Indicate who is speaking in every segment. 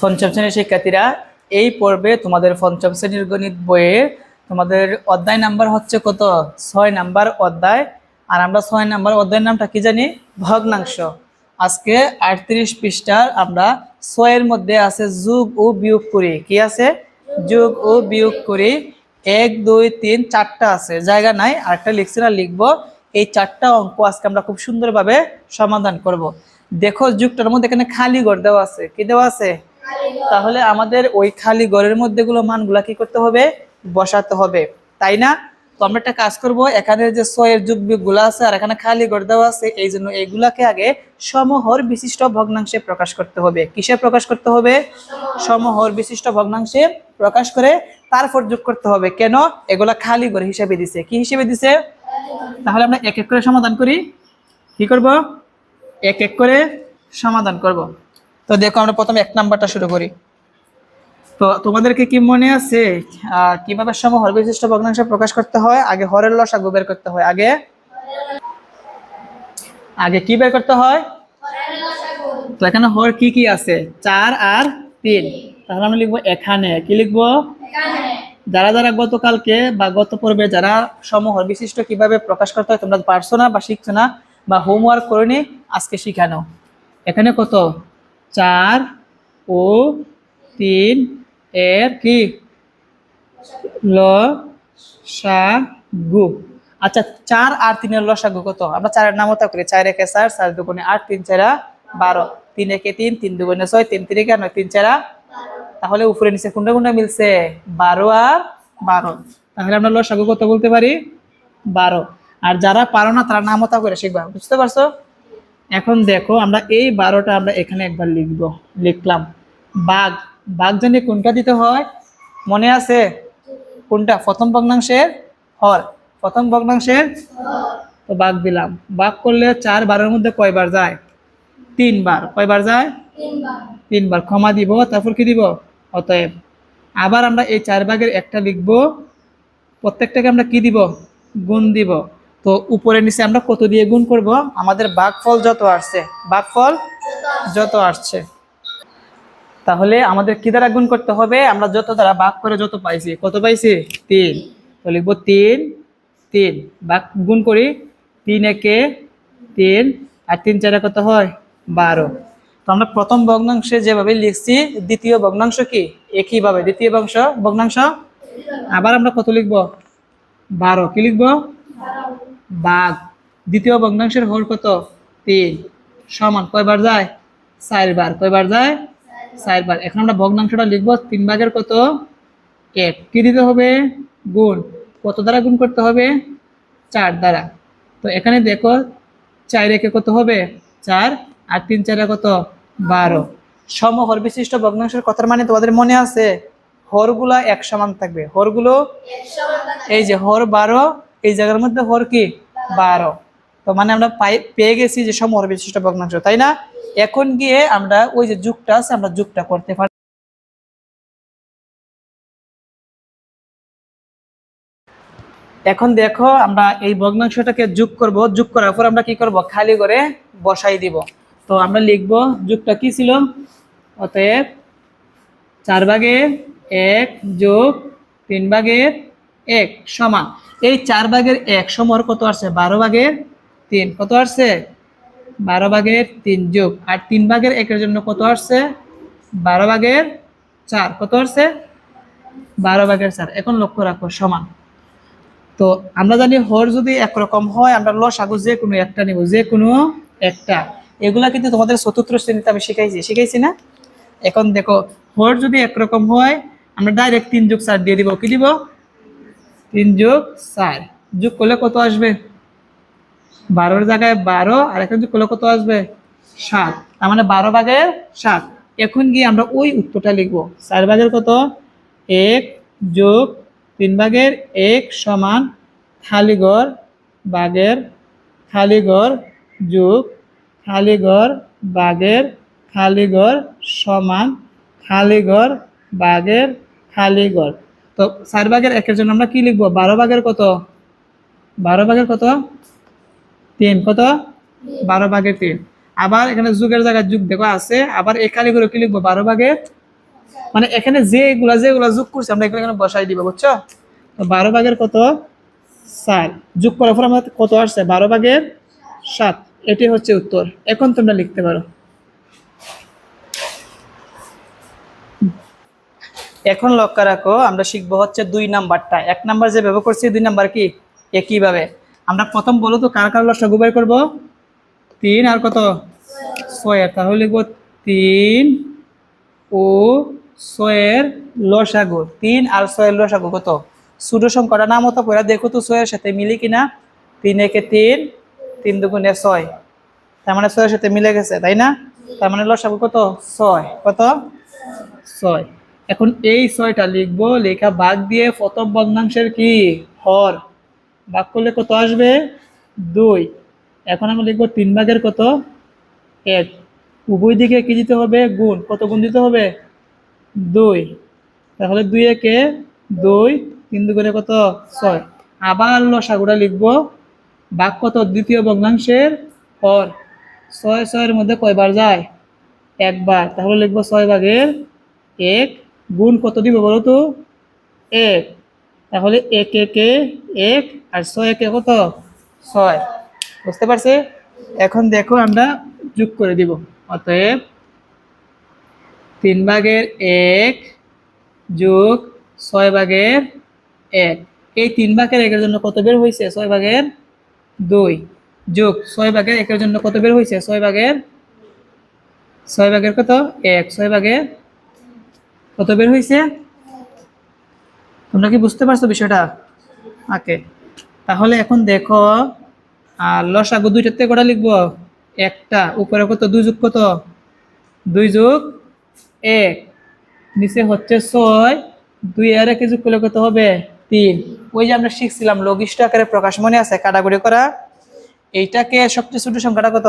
Speaker 1: পঞ্চম শ্রেণির শিক্ষার্থীরা, এই পর্বে তোমাদের পঞ্চম শ্রেণির গণিত বইয়ের তোমাদের অধ্যায় নাম্বার হচ্ছে কত? ছয় নাম্বার অধ্যায়। আর আমরা ছয় নাম্বার অধ্যায়ের নামটা কি জানি? ভগ্নাংশ। আজকে আটত্রিশ পৃষ্ঠার আমরা ছয়ের মধ্যে আছে যুগ ও বিয়োগ করি। কি আছে? যুগ ও বিয়োগ করি। এক, দুই, তিন, চারটা আছে। জায়গা নাই, আরেকটা লিখছি না, লিখব। এই চারটা অঙ্ক আজকে আমরা খুব সুন্দরভাবে সমাধান করব। দেখো যুগটার মধ্যে এখানে খালি ঘর দেওয়া আছে। কি দেওয়া আছে? তাহলে আমাদের ওই খালি ঘরের মধ্যে গুলো মানগুলা কি করতে হবে? বসাতে হবে। তাই না? তো আমরা একটা কাজ করব, এখানে যে ছয়ের যুগ বিয়োগগুলো আছে আর এখানে খালি গড় দেওয়া আছে, এই জন্য এইগুলাকে আগে সমহর বিশিষ্ট ভগ্নাংশে প্রকাশ করতে হবে। কিসে প্রকাশ করতে হবে? সমহর বিশিষ্ট ভগ্নাংশে প্রকাশ করে তারপর যোগ করতে হবে। কেন? এগুলা খালি ঘর হিসেবে দিছে। কি হিসেবে দিছে? তাহলে আমরা এক এক করে সমাধান করি। কি করব? এক এক করে সমাধান করব। তো দেখো আমরা প্রথমে এক নাম্বারটা শুরু করি। তো তোমাদেরকে কি মনে আছে কীভাবে সমহর বিশিষ্ট ভগ্নাংশ প্রকাশ করতে হয়? আগে হরের লসাগু বের করতে হয়। আগে? আগে কি বের করতে হয়? তো এখানে হর কি কি আছে? চার আর তিন। তাহলে আমরা লিখব এখানে। কি লিখব? যারা যারা গতকালকে বা গত পর্বে যারা সমহর বিশিষ্ট কীভাবে প্রকাশ করতে হয় তোমরা পারছ না বা শিখছো না বা হোমওয়ার্ক করেনি, আজকে শিখানো এখানে কত? চার ও তিন এর কি? ল, সা, গু। আচ্ছা চার আর তিনের লসাগু কত? আমরা চারের নামতা করি। চার একে চার চার দুগুণে আট, তিন চারা বারো। তিন একে তিন তিন দুগুণে ছয়, তিন তিন একে নয়, তিন চারা তাহলে উপরে নিচে কোনটা কোনটা মিলছে? বারো আর বারো। তাহলে আমরা লসাগু কত বলতে পারি? বারো। আর যারা পারো না, তারা নামতা করে শিখবা। বুঝতে পারছ? এখন দেখো আমরা এই বারোটা আমরা এখানে একবার লিখব লিখলাম। বাঘ বাঘ জানি কোনটা দিতে হয়? মনে আছে? কোনটা? প্রথম ভগ্নাংশের হর। প্রথম ভগ্নাংশের তো বাঘ দিলাম। বাঘ করলে চার বারের মধ্যে কয়বার যায়? তিনবার। কয়বার যায়? তিনবার। ক্ষমা দিব তারপর কি দিব? অতএব আবার আমরা এই চার ভাগের একটা লিখব। প্রত্যেকটাকে আমরা কি দিব? গুণ দিব। তো উপরে নিচে আমরা কত দিয়ে গুণ করব? আমাদের ভাগফল যত আসছে ভাগফল যত আসছে। তাহলে আমাদের কি দ্বারা গুণ করতে হবে? আমরা যত দ্বারা বাঘ করে যত পাইছি, কত পাইছি? তিন। তো লিখব তিন তিন। বাঘ গুণ করি তিন একে তিন, আর তিন চারে কত হয়? বারো। তো আমরা প্রথম ভগ্নাংশে যেভাবে লিখছি, দ্বিতীয় ভগ্নাংশ কি? একইভাবে, দ্বিতীয় বংশ ভগ্নাংশ। আবার আমরা কত লিখব? বারো। কি লিখব? বাঘ। দ্বিতীয় ভগ্নাংশের হর কত? তিন। সমান কয়বার যায়? চারবার। কয়বার যায়? চারবার। এখন আমরা ভগ্নাংশটা লিখব তিন ভাগের কত? এক। কি দিতে হবে? গুণ। কত দ্বারা গুণ করতে হবে? চার দ্বারা। তো এখানে দেখো চার একে কত হবে? চার। আর তিন চারে কত? বারো। সমহর বিশিষ্ট ভগ্নাংশের কথার মানে তোমাদের মনে আছে? হরগুলা এক সমান থাকবে। হরগুলো এই যে হর বারো এই জায়গার মধ্যে হর কি? বারো। তো মানে আমরা পেয়ে গেছি যে সমহর বিশিষ্ট ভগ্নাংশ, তাই না? এখন গিয়ে আমরা ওই যে যুগটা আছে, আমরা যুগটা করতে পারি এখন দেখো আমরা এই ভগ্নাংশটাকে যোগ করব। যোগ করার পর আমরা কি করব? খালি করে বসাই দিব। তো আমরা লিখব যুগটা কি ছিল? অতএব চার ভাগের এক যোগ তিন ভাগের এক সমান। এই চার ভাগের এক সমর কত আসছে? বারো ভাগের তিন। কত আসছে? বারো ভাগের তিন যোগ। আর তিন ভাগের একের জন্য কত আসছে? বারো ভাগের চার। কত আসছে? বারো ভাগের চার। এখন লক্ষ্য রাখো, সমান। তো আমরা জানি হর যদি একরকম হয়, আমরা লস লসাগু যে কোনো একটা নিব, যে কোনো একটা। এগুলা কিন্তু তোমাদের চতুর্থ শ্রেণীতে আমি শিখাইছি। শিখাইছি না? এখন দেখো, হর যদি একরকম হয়, আমরা ডাইরেক্ট তিন যোগ চার দিয়ে দিব। কি দিব? তিন যোগ চার। যোগ করলে কত আসবে? বারোর জায়গায় বারো আর এখন যোগ করলে কত আসবে? সাত। তার মানে বারো ভাগের সাত। এখন গিয়ে আমরা ওই উত্তরটা লিখব। চার ভাগের কত? এক যোগ তিন ভাগের এক সমান খালিগড় বাগের খালিগড় যোগ খালিগড় বাগের খালিগড় সমান খালিগড় বাগের খালিগড় তো চার ভাগের একের জন্য আমরা কি লিখব? বারো ভাগের কত? বারো ভাগের কত? তিন। কত? বারো ভাগের তিন। আবার এখানে যুগের জায়গায় যুগ দেখো আছে। আবার এই করে কি লিখব? বারো ভাগের? মানে এখানে যেগুলা যেগুলা যুগ করছি আমরা এগুলো এখানে বসাই দিব, বুঝছ? তো বারো ভাগের কত? সাত যোগ করার পর কত আসছে? বারো ভাগের সাত। এটি হচ্ছে উত্তর। এখন তোমরা লিখতে পারো। এখন লক্ষ্য রাখো, আমরা শিখব হচ্ছে দুই নাম্বারটা। এক নাম্বার যে ব্যবহার করছি, দুই নাম্বার কি? একইভাবে। আমরা প্রথম বলো তো, কার কার লসাগু বের করব? তিন আর কত? ছয়ের। তাহলে লিখব তিন ও ছয়ের লসাগু। তিন আর ছয়ের লসাগু কত? ছোটো সংখ্যাটা নাম মতো করে দেখো তো ছয়ের সাথে মিলি কিনা। তিন একে তিন তিন দুগুণে ছয়। তার মানে ছয়ের সাথে মিলে গেছে, তাই না? তার মানে লসাগু কত? ছয়। কত? ছয়। এখন এই ছয়টা লিখব, লেখা বাদ দিয়ে প্রথম ভগ্নাংশের কি? হর। ভাগ করলে কত আসবে? দুই। এখন আমরা লিখব তিন ভাগের কত? এক। উভয় দিকে কি দিতে হবে? গুণ। কত গুণ দিতে হবে? দুই। তাহলে দুই একে দুই তিন দুগুণে কত? ছয়। আবার লসাগুটা লিখব ভাগ কত? দ্বিতীয় ভগ্নাংশের হর। ছয়, ছয়ের মধ্যে কয়বার যায়? একবার। তাহলে লিখব ছয় ভাগের এক। গুণ কত দিব বলো তো? এক। তাহলে এক, একে, এক আর ছয়, একে কত? ছয়। বুঝতে পারছি? এখন দেখো আমরা যোগ করে দিব। অতএব তিন ভাগের এক যোগ ছয় ভাগের এক। এই তিন ভাগের একের জন্য কত বের হয়েছে ছয় ভাগের দুই। যোগ ছয় ভাগের একের জন্য কত বের হয়েছে ছয় ভাগের ছয় ভাগের কত? এক। ছয় ভাগের কত বের হয়েছে তোমরা কি বুঝতে পারছ বিষয়টা? ওকে, তাহলে এখন দেখো, আর লসাগু দুইটাতে কটা লিখব? একটা, উপরে কত? দুই যুগ কত? দুই যুগ এক, নিচে হচ্ছে ছয়, দুই আর একে যুগ করলে কত হবে? তিন। ওই যে আমরা শিখছিলাম, লঘিষ্ঠ আকারে প্রকাশ মনে আছে, কাটাকুটি করা। এইটাকে সবচেয়ে ছোট সংখ্যাটা কত?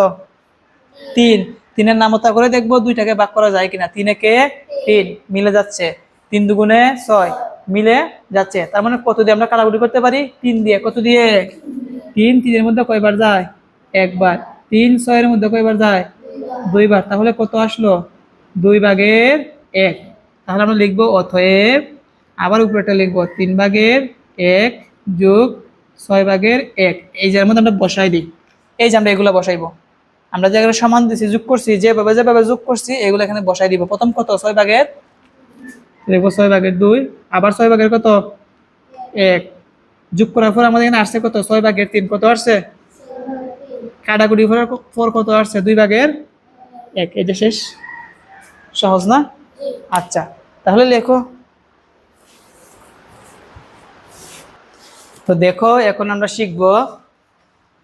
Speaker 1: তিন। তিনের নামতা করে দেখব, দুইটাকে ভাগ করা যায় কিনা। তিন একে তিন, মিলে যাচ্ছে। তিন দুগুণে ছয়, মিলে যাচ্ছে। তার মানে কত দিয়ে আমরা কাটাকুটি করতে পারি? তিন দিয়ে। কত দিয়ে? তিন, তিনের মধ্যে কয়বার যায়? একবার। তিন, ছয়ের মধ্যে কয়বার যায়? দুইবার। তাহলে কত আসলো? দুই ভাগের এক। তাহলে আমরা লিখব অথয়েব আবার উপরেটা লিখব, তিন ভাগের এক যোগ ছয় ভাগের এক। এই যে মধ্যে আমরা বসাই দিই। এই যে আমরা এগুলো বসাইবো। আমরা যে এখানে সমান দিছি যোগ করছি যেভাবে যেভাবে যোগ করছি এগুলো এখানে বসাই দিব। প্রথম কত? ছয় ভাগের? দেখব ছয় ভাগের দুই। আবার ছয় ভাগের কত? এক। যোগ করার পর আমাদের এখানে আসছে কত? ছয় ভাগের তিন। কত আসছে? কাটাকুটি করার পর কত আসছে? দুই ভাগের এক। এই যে শেষ। সহজ না? আচ্ছা তাহলে লেখো। তো দেখো এখন আমরা শিখব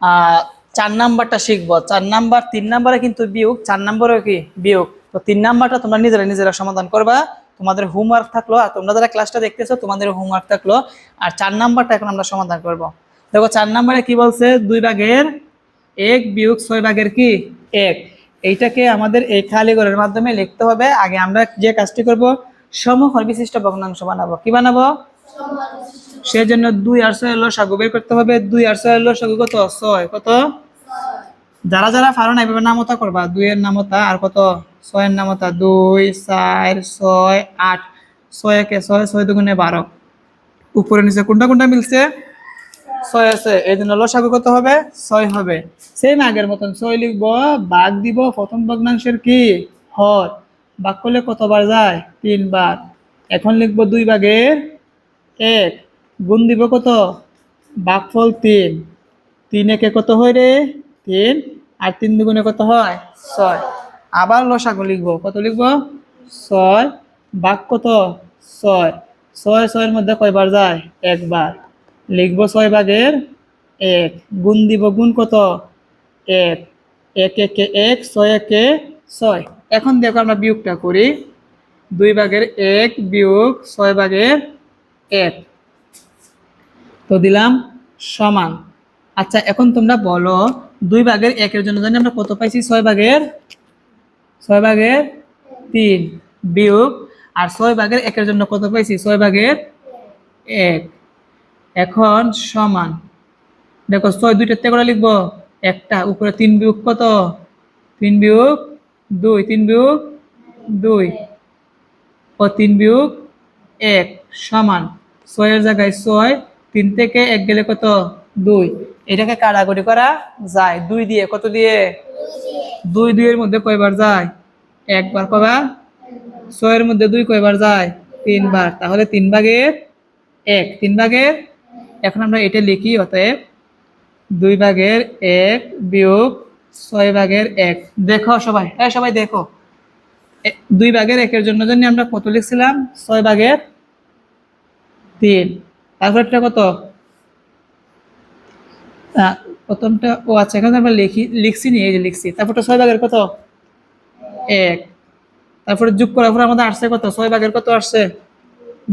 Speaker 1: আহ, চার নাম্বারটা শিখব। চার নাম্বার তিন নাম্বারে কিন্তু বিয়োগ চার নাম্বারও কি বিয়োগ? তো তিন নাম্বারটা তোমরা নিজেরা নিজেরা সমাধান করবা। তোমাদের হোমওয়ার্ক থাকল আর তোমরা যারা ক্লাসটা দেখতেছো তোমাদের হোমওয়ার্ক থাকল। আর চার নাম্বারটা এখন আমরা সমাধান করব। দেখো চার নাম্বারে কি বলছে? দুই ভাগের এক বিয়োগ ছয় ভাগের কি? এক। এইটাকে আমাদের এই খালি ঘরের মাধ্যমে লিখতে হবে। আগে আমরা যে কাজটি করব সমহর বিশিষ্ট ভগ্নাংশ বানাবো। কি বানাবো? সেই জন্য দুই আর ছয় লসাগু বের করতে হবে। দুই আর ছয় লসাগু কত? ছয়। কত? যারা যারা পারো না এভাবে নামতা করবা। দুইয়ের নামতা, আর কত? ছয়ের নামতা, দুই, চার, ছয়, আট। ছয় একে ছয় ছয় দুগুণে বারো। উপরে নিচে কোনটা কোনটা মিলছে? ছয় আছে, এই জন্য লসাগু কত হবে? ছয় হবে। সেম আগের মতন, ছয় লিখব, বাঘ দিব, প্রথম ভগ্নাংশের কি? হর। বাঘ করলে কতবার যায়? তিনবার। এখন লিখব দুই ভাগের এক। গুণ দিব কত? বাঘফল তিন। তিন একে কত হয় রে? তিন আর তিন দুগুণে কত হয়? ছয়। আবার লসাগু লিখব। কত লিখব? ছয়। বাঘ কত? ছয়। ছয়, ছয়ের মধ্যে কয়বার যায়? একবার। লিখব ছয় ভাগের এক। গুণ দিব গুণ কত? এক। এক, একে, এক ছয় একে, ছয়। এখন দেখো আমরা বিয়োগটা করি। দুই ভাগের এক বিয়োগ ছয় ভাগের এক। তো দিলাম সমান। আচ্ছা এখন তোমরা বলো দুই ভাগের একের জন্য জানি আমরা কত পাইছি? ছয় ভাগের ছয় ভাগের তিন বিয়োগ, আর ছয় ভাগের একের জন্য কত পাইছি? ছয় ভাগের এক। এখন সমান। দেখো, ছয় দুইটাতে করে লিখব একটা, উপরে তিন বিয়োগ কত? তিন বিয়োগ দুই, তিন বিয়োগ দুই, ও তিন বিয়োগ এক। সমান। ছয়ের জায়গায় ছয়, তিন থেকে এক গেলে কত? দুই। এটাকে কাটাকুটি করা যায়? দুই দিয়ে, কত দিয়ে? দুই দুইয়ের মধ্যে কয়বার যায়? একবার কবার? ছয়ের মধ্যে দুই কয়বার যায়? তিনবার। তাহলে তিন ভাগের এক, তিন ভাগের? এখন আমরা এটা লিখি, অতএব দুই ভাগের এক বিয়োগ ছয় ভাগের এক। দেখো সবাই হ্যাঁ সবাই দেখো। দুই ভাগের একের জন্য জন্য আমরা কত লিখছিলাম? ছয় ভাগের তিন। তারপর এটা কত? প্রথমটা, ও আচ্ছা এখানে আমরা লিখি, লিখছি নি, এই যে লিখছি। তারপরটা ছয় ভাগের কত? এক। তারপরে যোগ করার পর আমাদের আসছে কত? ছয় ভাগের কত আসছে?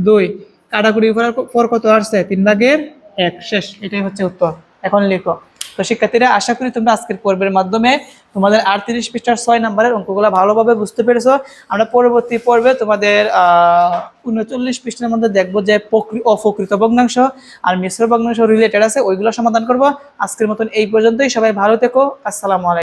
Speaker 1: দুই। কাটাকুটি করার পর কত আসছে? তিন ভাগের এক। শেষ, এটাই হচ্ছে উত্তর। এখন লিখো। তো শিক্ষার্থীরা, আশা করি তোমরা আজকের পর্বের মাধ্যমে তোমাদের আটত্রিশ পৃষ্ঠার ছয় নম্বরের অঙ্কগুলো ভালোভাবে বুঝতে পেরেছ। আমরা পরবর্তী পর্বে তোমাদের উনচল্লিশ পৃষ্ঠার মধ্যে দেখব যে প্রকৃ অপ্রকৃত ভগ্নাংশ আর মিশ্র ভগ্নাংশ রিলেটেড আছে, ওইগুলো সমাধান করব। আজকের মতন এই পর্যন্তই। সবাই ভালো থেকো। আসসালামু আলাইকুম।